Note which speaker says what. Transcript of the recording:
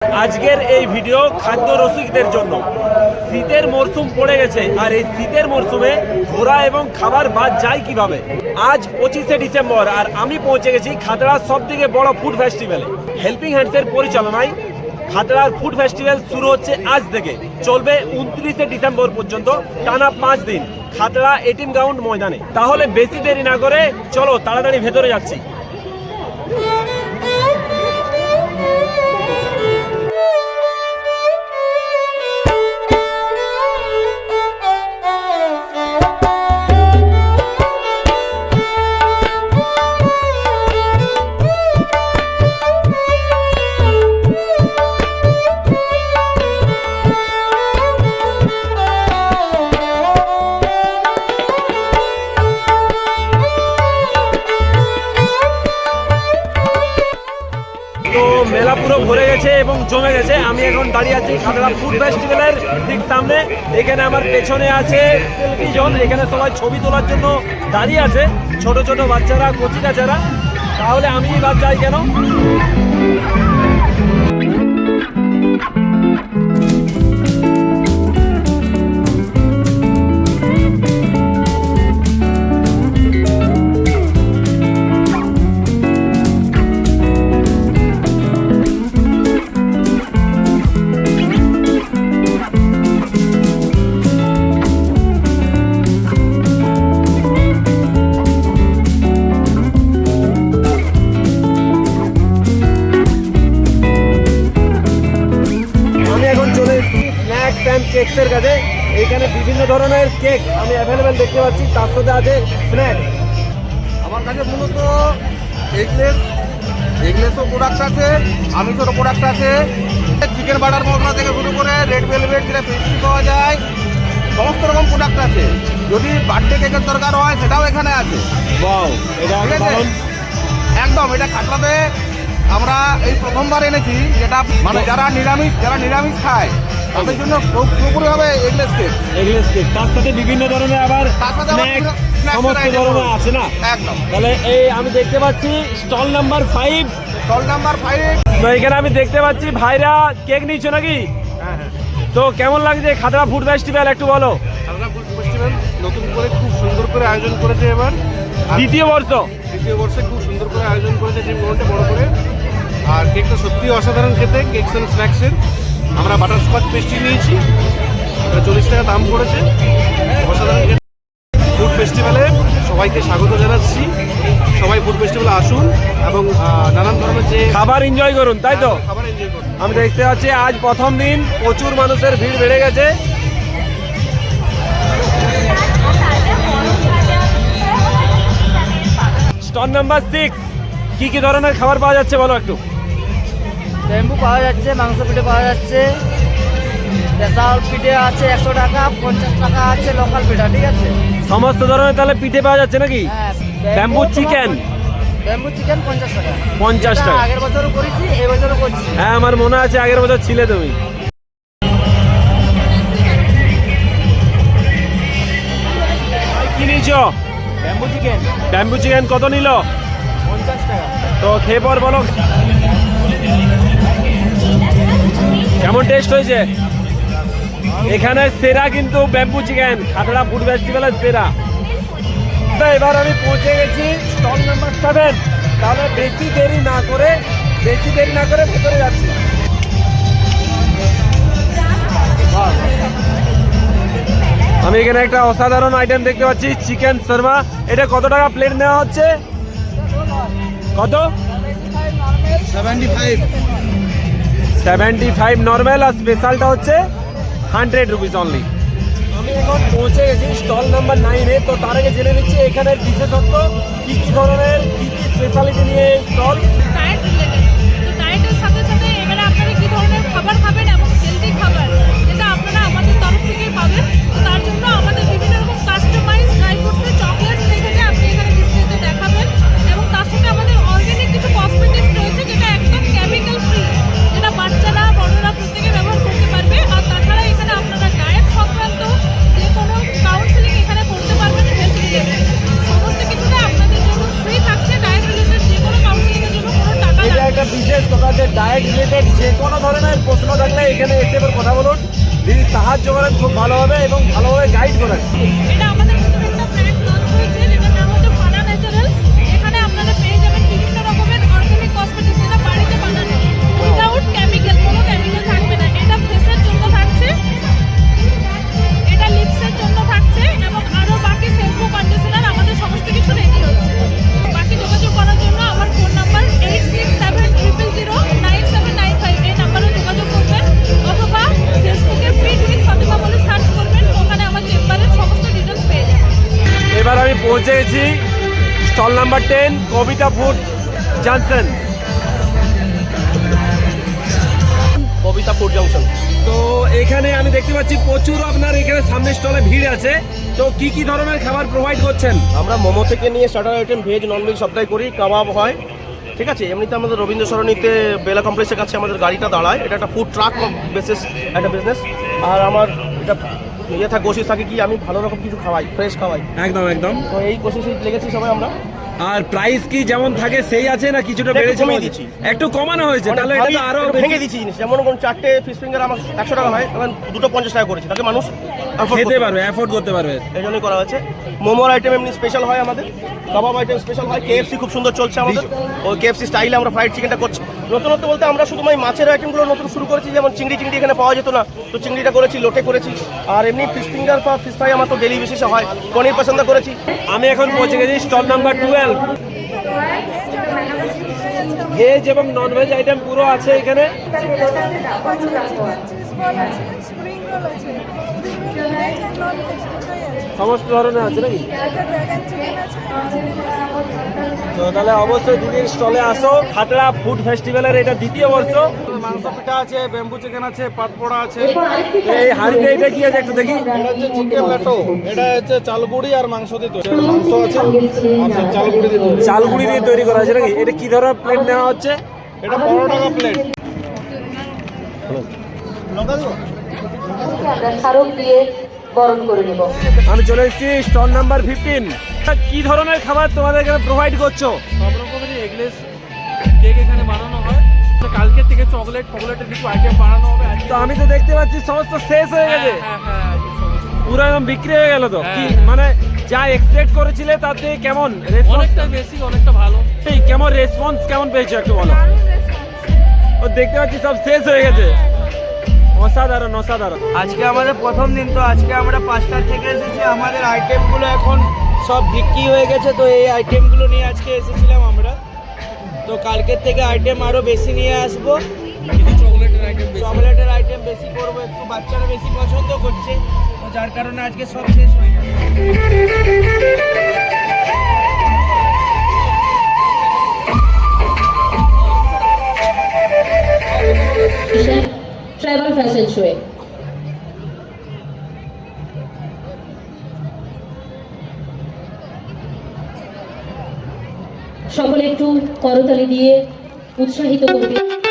Speaker 1: আজকের এই ভিডিও খাদ্য রসিকদের জন্য। শীতের মরশুম পড়ে গেছে, আর এই শীতের মরশুমে ঘোরা এবং খাবার বাদ যায় কীভাবে? আজ পঁচিশে ডিসেম্বর, আর আমি পৌঁছে গেছি খাতড়ার সব থেকে বড় ফুড ফেস্টিভ্যালে। হেল্পিং হ্যান্ডসের পরিচালনায় খাতড়ার ফুড ফেস্টিভ্যাল শুরু হচ্ছে আজ থেকে। চলবে উনত্রিশে ডিসেম্বর পর্যন্ত, টানা পাঁচ দিন, খাতড়া এটিম গ্রাউন্ড ময়দানে। তাহলে বেশি দেরি না করে চলো তাড়াতাড়ি ভেতরে যাচ্ছি। জমে গেছে। আমি এখন দাঁড়িয়ে আছি খাতড়া ফুড ফেস্টিভ্যালের ঠিক সামনে। এখানে আমার পেছনে আছে জন এখানে সবাই ছবি তোলার জন্য দাঁড়িয়ে আছে। ছোট ছোট বাচ্চারা, কচি কাচারা তাহলে আমি এবার যাই কেন? কেকসের কাছে। এইখানে বিভিন্ন ধরনের কেক আমি অ্যাভেলেবেল দেখতে পাচ্ছি। তার সাথে আছে স্ন্যাক্স
Speaker 2: আমার কাছে মূলত এগলেস এগলেসও প্রোডাক্ট আছে আমিষেরও প্রোডাক্ট আছে। চিকেন বাটার মশলা থেকে শুরু করে রেড ভেলভেট যেটা পেস্ট্রি পাওয়া যায় সমস্ত রকম প্রোডাক্ট আছে। যদি বার্থডে কেকের দরকার হয় সেটাও এখানে আছে। ঠিক আছে? একদম এটা খাটলাতে আমরা এই প্রথমবার এনেছি যেটা মানে যারা নিরামিষ যারা নিরামিষ খায় তাদের জন্য পুরো- পুরোপুরিভাবে এগলেস কেক।
Speaker 1: Eggless cake. তার সাথে বিভিন্ন ধরনের আবার স্ন্যাক্স সমস্ত ধরনের আছে না?
Speaker 2: একদম।
Speaker 1: তাহলে এই আমি দেখতে পাচ্ছি stall number five
Speaker 2: stall number five
Speaker 1: তো এখানে আমি দেখতে পাচ্ছি ভাইরা কেক নিচ্ছ নাকি?
Speaker 2: হ্যাঁ হ্যাঁ।
Speaker 1: তো কেমন লাগছে খাতড়া ফুড ফেস্টিভ্যাল একটু বলো।
Speaker 2: খালনা ফুড ফেস্টিভ্যাল নতুন করে খুব সুন্দর করে আয়োজন করেছে এবার।
Speaker 1: দ্বিতীয় বর্ষ।
Speaker 2: দ্বিতীয় বর্ষে খুব সুন্দর করে আয়োজন করেছে জিম গ্রাউন্ডে বড় করে। আর কেকটা সত্যি অসাধারণ খেতে কেকস অ্যান্ড স্ন্যাক্সের আমরা বাটার স্কচ পেস্ট্রি নিয়েছি। চল্লিশ টাকা দাম পড়েছে। অসাধারণ ফুড ফেস্টিভ্যালে সবাইকে স্বাগত জানাচ্ছি। সবাই ফুড ফেস্টিভ্যালে আসুন এবং নানান ধরনের যে
Speaker 1: খাবার এনজয় করুন তাই তো?
Speaker 2: খাবার এনজয় করুন।
Speaker 1: আমি দেখতে পাচ্ছি আজ প্রথম দিন প্রচুর মানুষের ভিড় বেড়ে গেছে। স্টল নাম্বার সিক্স কি কি ধরনের খাবার পাওয়া যাচ্ছে বলো একটু?
Speaker 3: ব্যাম্বু পাওয়া যাচ্ছে মাংস পিঠে পাওয়া যাচ্ছে। স্পেশাল পিঠে আছে একশো টাকা পঞ্চাশ টাকা আছে লোকাল পিঠা ঠিক আছে?
Speaker 1: সমস্ত ধরনের তাহলে পিঠে পাওয়া যাচ্ছে নাকি?
Speaker 3: হ্যাঁ
Speaker 1: ব্যাম্বু চিকেন
Speaker 3: ব্যাম্বু চিকেন পঞ্চাশ টাকা।
Speaker 1: পঞ্চাশ টাকা।
Speaker 3: আগের বছরও করেছি এই বছরও করছি।
Speaker 1: হ্যাঁ আমার মনে আছে আগের বছর ছিলে তুমি। কি নিয়েছ
Speaker 3: ব্যাম্বু চিকেন
Speaker 1: ব্যাম্বু চিকেন কত নিল?
Speaker 3: পঞ্চাশ টাকা।
Speaker 1: তো খেয়ে পর বলো। কেমন টেস্ট হয়েছে? এখানে সেরা কিন্তু ব্যাম্বু চিকেন খাতড়া ফুড ফেস্টিভ্যালের সেরা। তো এবার আমি পৌঁছে গেছি স্টল নাম্বার সেভেন তাহলে বেশি দেরি না করে, বেশি দেরি না করে ভেতরে যাচ্ছি। আমি এখানে একটা অসাধারণ আইটেম দেখতে পাচ্ছি চিকেন শর্মা এটা কত টাকা প্লেট নেওয়া হচ্ছে? কত?
Speaker 2: Seventy five
Speaker 1: seventy five normal আর স্পেশালটা হচ্ছে হান্ড্রেড রুপিস অনলি আমি এখন পৌঁছে গেছি স্টল নাম্বার নাইনে তো তার আগে জেনে নিচ্ছি এখানের বিশেষত্ব, কী কী ধরনের, কী কী স্পেশালিটি নিয়ে স্টল বলুন দিদি সাহায্য করেন, খুব ভালোভাবে এবং ভালোভাবে গাইড করেন।
Speaker 4: এটা আমাদের একটা প্ল্যান লঞ্চ হয়েছে।
Speaker 1: এবার আমি পৌঁছে গেছি stall number ten, Kabita food junction
Speaker 2: Kabita food junction.
Speaker 1: তো এখানে আমি দেখতে পাচ্ছি প্রচুর আপনার এখানে সামনে স্টলে ভিড় আছে। তো কি কি ধরনের খাবার প্রোভাইড করছেন?
Speaker 2: আমরা মোমো থেকে নিয়ে স্টার্টার আইটেম ভেজ ননভেজ সবটাই করি, কাবাব হয়। ঠিক আছে? এমনিতে আমাদের রবীন্দ্র সরণিতে বেলা কমপ্লেক্সের কাছে আমাদের গাড়িটা দাঁড়ায়। এটা একটা ফুড ট্রাক বেসিস একটা বিজনেস আর আমার এটা ইয়ে থাকে কোশিশ থাকে কি আমি ভালো রকম কিছু খাওয়াই ফ্রেশ খাওয়াই।
Speaker 1: একদম একদম।
Speaker 2: তো এই কোশিসে লেগেছি সবাই আমরা।
Speaker 1: আর প্রাইস কি যেমন থাকে সেই আছে না কিছুটা বেড়েছে
Speaker 2: কমিয়ে দিচ্ছি।
Speaker 1: একটু কমানো হয়েছে
Speaker 2: মানে
Speaker 1: তাহলে এটা তো আরও
Speaker 2: ভেঙে দিচ্ছি জিনিস। যেমন কোন চারটে ফিশ ফিঙ্গার আমার একশো টাকা হয় এখন দুটো পঞ্চাশ টাকা করেছি। তাকে মানুষ
Speaker 1: খেতে
Speaker 2: করতে
Speaker 1: পারবে অ্যাফোর্ড করতে পারবে
Speaker 2: এই জন্যই করা হয়েছে মোমোর আইটেম এমনি স্পেশাল হয় আমাদের কাবাব আইটেম স্পেশাল হয় কেএফসি খুব সুন্দর চলছে আমাদের ওই কেএফসি স্টাইলে আমরা ফ্রাইড চিকেনটা করছি নতুনত্ব বলতে আমরা শুধু ওই মাছের আইটেমগুলো নতুন শুরু করেছি যেমন চিংড়ি চিংড়ি এখানে পাওয়া যেত না তো চিংড়িটা করেছি লোটে করেছি আর এমনি ফিশ ফিঙ্গার বা ফিশ ফ্রাই আমার তো ডেলি বেসিসে হয় পনির পছন্দ করেছি
Speaker 1: আমি এখন পৌঁছে গেছি স্টল নাম্বার টুয়েলভ ভেজ এবং নন ভেজ আইটেম পুরো আছে এখানে সমস্ত ধরনের আছে নাকি? তো তাহলে অবশ্যই দিদির স্টলে আসো। খাতড়া ফুড ফেস্টিভ্যালের এটা দ্বিতীয় বর্ষ।
Speaker 2: মাংস পিঠা আছে ব্যাম্বু চিকেন আছে পাটপোড়া আছে।
Speaker 1: এই হাড়িতে এটা কি আছে একটু দেখি।
Speaker 2: এটা হচ্ছে চিকেন লেটো। এটা হচ্ছে চালগুড়ি আর মাংস দিয়ে তৈরি। মাংস আছে। আর চালগুড়ি দিয়ে
Speaker 1: চালগুড়ি দিয়ে তৈরি করা আছে নাকি? এটা কি ধরনের প্লেট নেওয়া হচ্ছে?
Speaker 2: এটা পনেরো টাকা প্লেট
Speaker 5: আমরা স্মারক দিয়ে বরণ করে নেব
Speaker 1: আমি চলে এসেছি স্টল নাম্বার ফিফটিন কি ধরনের খাবার তোমাদের এখানে প্রোভাইড করছ?
Speaker 6: সব রকমেরই এগলেস কেক এখানে বানানো হয়। তো কালকে থেকে চকলেট ফকলেটের কিছু আইটেম বানানো হবে।
Speaker 1: তো আমি তো দেখতে পাচ্ছি সমস্ত শেষ হয়ে গেছে।
Speaker 6: হ্যাঁ হ্যাঁ হ্যাঁ।
Speaker 1: পুরো একদম বিক্রি হয়ে গেল তো? কি। মানে যা এক্সপেক্ট করেছিলে তাতে কেমন রেসপন্স
Speaker 6: অনেকটা বেশি অনেকটা ভালো।
Speaker 1: কেমন রেসপন্স কেমন পেয়েছ একটু বলো? ও দেখতে পাচ্ছি সব শেষ হয়ে গেছে। অসাধারণ অসাধারণ।
Speaker 3: আজকে আমাদের প্রথম দিন তো আজকে আমরা পাঁচটার থেকে এসেছি। আমাদের আইটেমগুলো এখন সব বিক্রি হয়ে গেছে তো এই আইটেমগুলো নিয়ে আজকে এসেছিলাম আমরা। তো কালকের থেকে আইটেম আরও বেশি নিয়ে আসব।
Speaker 6: চকলেটের আইটেম
Speaker 3: চকলেটের আইটেম বেশি করব একটু বাচ্চারা বেশি পছন্দ করছে। তো যার কারণে আজকে সব শেষ হয়ে গেছে।
Speaker 5: সকলে একটু করতালি দিয়ে উৎসাহিত করবে।